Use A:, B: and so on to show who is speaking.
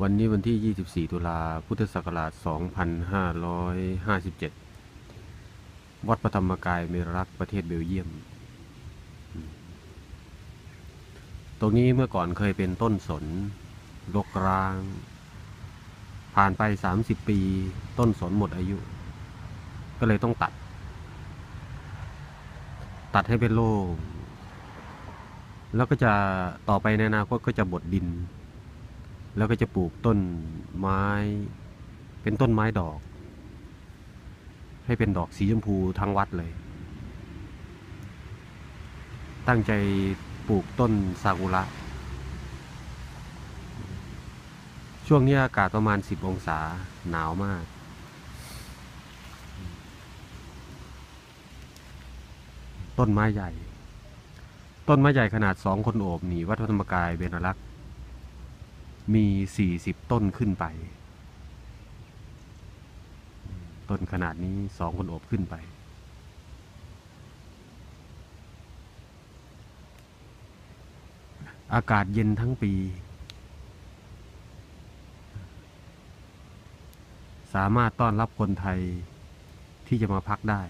A: วันนี้วันที่ 24 ตุลาพุทธศักราช 2557 วัดพระธรรมกายเมรักประเทศเบลเยียม ตรงนี้เมื่อก่อนเคยเป็นต้นสนรกร้าง ผ่านไป 30 ปี ต้นสนหมดอายุ ก็เลยต้องตัด ตัดให้เป็นโล่งแล้วก็จะต่อไปในอนาคตก็จะบดดิน แล้วก็จะปลูกต้นไม้ เป็นต้นไม้ดอก ให้เป็นดอกสีชมพูทั้งวัดเลย ตั้งใจปลูกต้นซากุระ ช่วงนี้อากาศประมาณ 10 องศาหนาวมาก ต้นไม้ใหญ่ ต้นไม้ใหญ่ขนาดสองคนโอบหนีวัดพระธรรมกายเบญรักษ์ มีสี่สิบต้นขึ้นไป ต้นขนาดนี้สองคนโอบขึ้นไป อากาศเย็นทั้งปี สามารถต้อนรับคนไทยที่จะมาพักได้